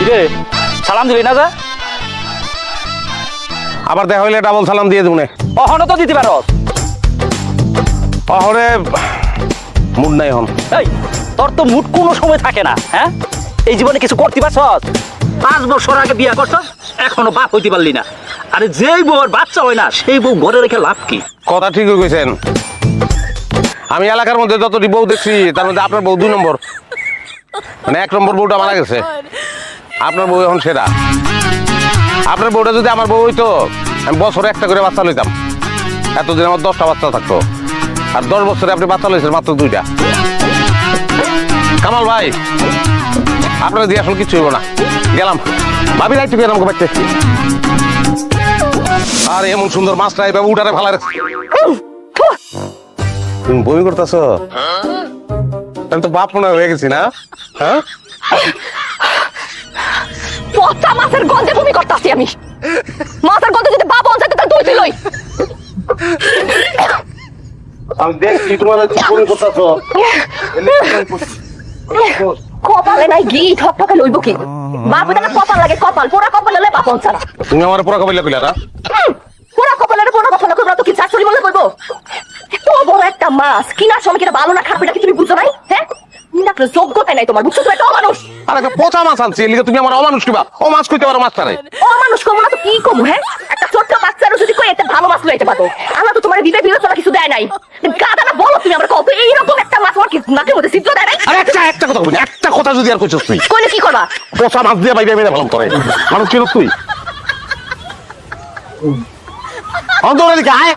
কিরে? সালাম দিলি না যা? আবার দেখা হইলে ডাবল সালাম দিয়ে দেবো অহন তো দিতে পারো। অহরে মুড নাই হন এই তোর তো মুড কোনো সময় থাকে না হ্যাঁ? এই জীবনে কিছু করতে পারছস? পাঁচ বছর আগে বিয়া করছস এখনও বাপ হইতে পারলি না। আরে যেই বউর বাচ্চা হয় না সেই বউ ঘরে রেখে লাভ কি? কথা ঠিকই কইছেন। আমি এলাকার মধ্যে যতটি বউ দেখছি তার মধ্যে আপনার বউ দুই নম্বর। মানে এক নম্বর বউটা মারা গেছে। আপনার বউ এখন সেরা। আপনার বউটা যদি আমার বউ হইতো আমি বছরে একটা করে বাচ্চা লইতাম। এতদিন আমার দশটা বাচ্চা থাকতো। আর দশ বছরে আপনি বাচ্চা লইছেন মাত্র দুইটা। কামাল ভাই আপনার দিয়ে আসলে কিছু হইব না। গেলাম। ভাবি রাইতে গেলাম বাচ্চা আর এমন সুন্দর মাছটা এভাবে উঠারে ভালো তুমি বমি করতেছ? আমি তো বাপ মনে হয়ে গেছি না? হ্যাঁ? মাছের গন্ধে বমি করতেছি আমি। মাছের গন্ধে যদি বাবা অঞ্চল তাহলে তুই লই। আমি দেখছি তোমার বমি করতেছ? কপালে নাই ঘি ঠক ঠকে লইব কি? বাবু তাকে কপাল লাগে কপাল। পোড়া কপাল হলে বাপ অঞ্চল তুমি আমার পুরা কবিলা কইলা না? পোড়া কপালের পোড়া কথা না করব তো কি চাকরি বলে করব এত বড় একটা মাছ। কিনার সময় কিনা ভালো না খারাপ এটা কি তুমি বুঝছ নাই? হ্যাঁ? নিরাকলে যোগ্যতা নাই তোমার বুঝছ তো? একটা অমানুষ। আর একটা পচা মাছ আনছি এলিগে তুমি আমার অমানুষ কিবা ও মাছ কইতে পারো মাছটারে অমানুষ কমো না তো কি কমু হ্যাঁ? একটা ছোট্ট বাচ্চারও যদি কই একটা ভালো মাছ লইতে পারো। আল্লাহ তো তোমার বিবেক বিবেচনা কিছু দেয় নাই। গাদা না বলো তুমি আমার কত এইরকম একটা মাছ আমার কি নাকের মধ্যে সিদ্ধ দেয় নাই? আর একটা একটা কথা বলি একটা কথা যদি আর কইছস তুই। কইলে কি করবা? পচা মাছ দিয়ে বাইরে মেরে ভালো তোরে। মানুষ চিনস তুই। অন্তরে দিকে আয়।